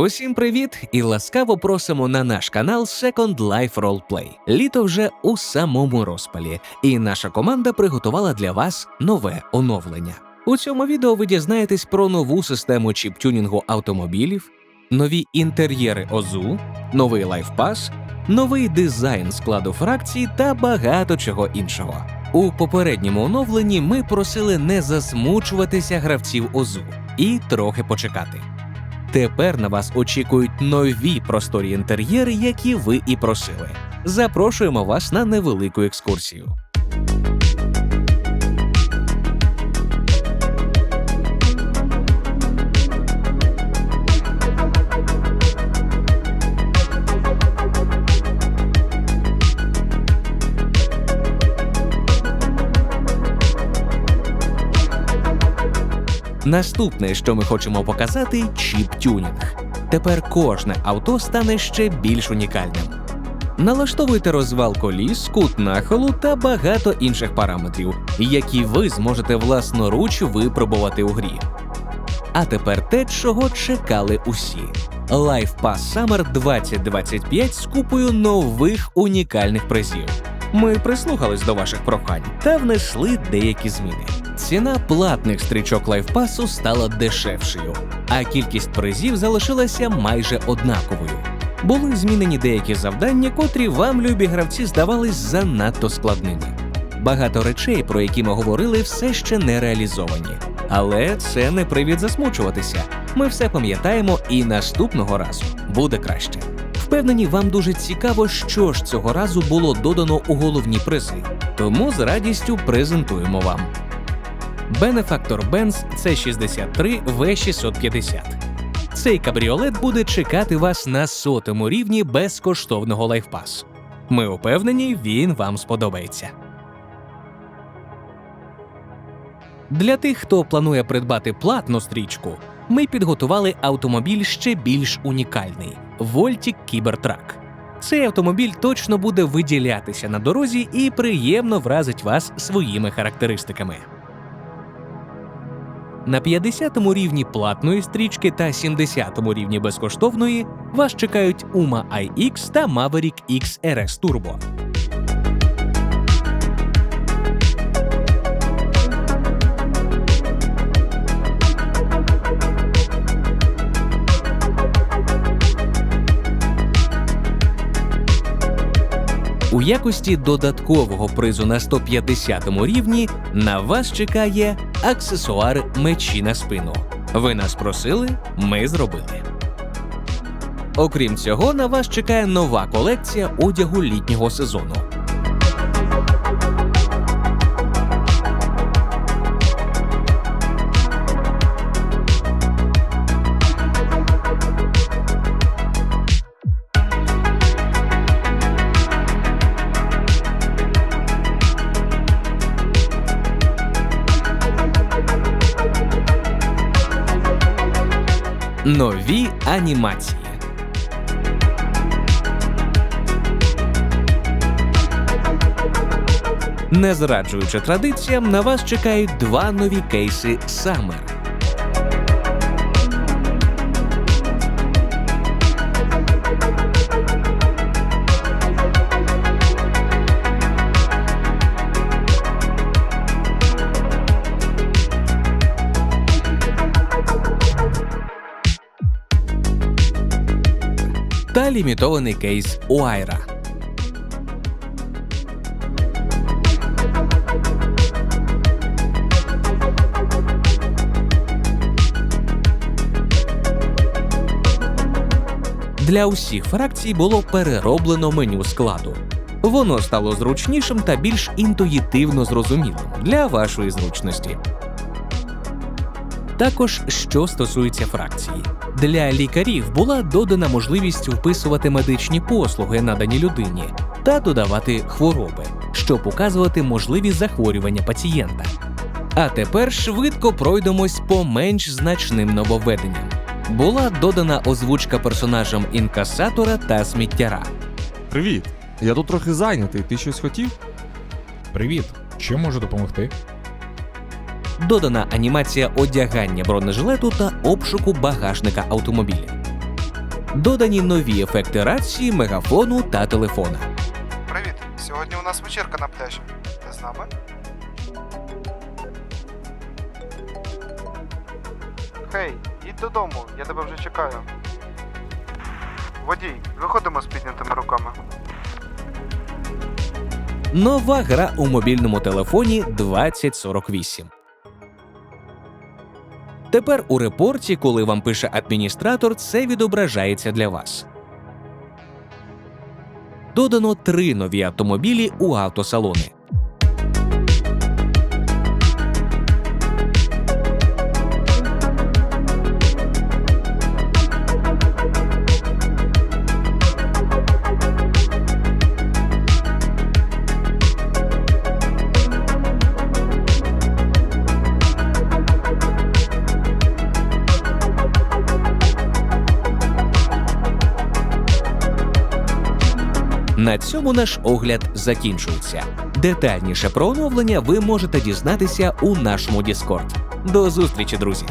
Усім привіт і ласкаво просимо на наш канал Second Life Roleplay. Літо вже у самому розпалі, і наша команда приготувала для вас нове оновлення. У цьому відео ви дізнаєтесь про нову систему чіп-тюнінгу автомобілів, нові інтер'єри ОЗУ, новий лайфпас, новий дизайн складу фракцій та багато чого іншого. У попередньому оновленні ми просили не засмучуватися гравців ОЗУ і трохи почекати. Тепер на вас очікують нові просторі інтер'єри, які ви і просили. Запрошуємо вас на невелику екскурсію. Наступне, що ми хочемо показати, чіп-тюнінг. Тепер кожне авто стане ще більш унікальним. Налаштовуйте розвал коліс, кут нахилу та багато інших параметрів, які ви зможете власноруч випробувати у грі. А тепер те, чого чекали усі. Life Pass Summer 2025 з купою нових унікальних призів. Ми прислухались до ваших прохань та внесли деякі зміни. Ціна платних стрічок лайфпасу стала дешевшою, а кількість призів залишилася майже однаковою. Були змінені деякі завдання, котрі вам, любі гравці, здавались занадто складними. Багато речей, про які ми говорили, все ще не реалізовані. Але це не привід засмучуватися. Ми все пам'ятаємо, і наступного разу буде краще. Впевнені, вам дуже цікаво, що ж цього разу було додано у головні призи. Тому з радістю презентуємо вам. Benefactor Benz C63 V650. Цей кабріолет буде чекати вас на сотому рівні безкоштовного лайфпасу. Ми упевнені, він вам сподобається. Для тих, хто планує придбати платну стрічку, ми підготували автомобіль ще більш унікальний Voltic Cybertruck. Цей автомобіль точно буде виділятися на дорозі і приємно вразить вас своїми характеристиками. На 50-му рівні платної стрічки та 70-му рівні безкоштовної вас чекають Uma iX та Maverick X RS Turbo. У якості додаткового призу на 150-му рівні на вас чекає аксесуар мечі на спину. Ви нас просили, ми зробили. Окрім цього, на вас чекає нова колекція одягу літнього сезону. Нові анімації. Не зраджуючи традиціям, на вас чекають два нові кейси Summer. Та лімітований кейс Уайра. Для усіх фракцій було перероблено меню складу. Воно стало зручнішим та більш інтуїтивно зрозумілим для вашої зручності. Також що стосується фракції, для лікарів була додана можливість вписувати медичні послуги, надані людині, та додавати хвороби, щоб показувати можливі захворювання пацієнта. А тепер швидко пройдемось по менш значним нововведенням. Була додана озвучка персонажам інкасатора та сміттяра. Привіт! Я тут трохи зайнятий. Ти щось хотів? Привіт! Чим можу допомогти? Додана анімація одягання бронежилету та обшуку багажника автомобіля. Додані нові ефекти рації, мегафону та телефона. Привіт! Сьогодні у нас вечірка на пляжі. Ти з нами? Хей, їдь додому, я тебе вже чекаю. Водій, виходимо з піднятими руками. Нова гра у мобільному телефоні 2048. Тепер у репорті, коли вам пише адміністратор, це відображається для вас. Додано три нові автомобілі у автосалони. На цьому наш огляд закінчується. Детальніше про оновлення ви можете дізнатися у нашому Discord. До зустрічі, друзі!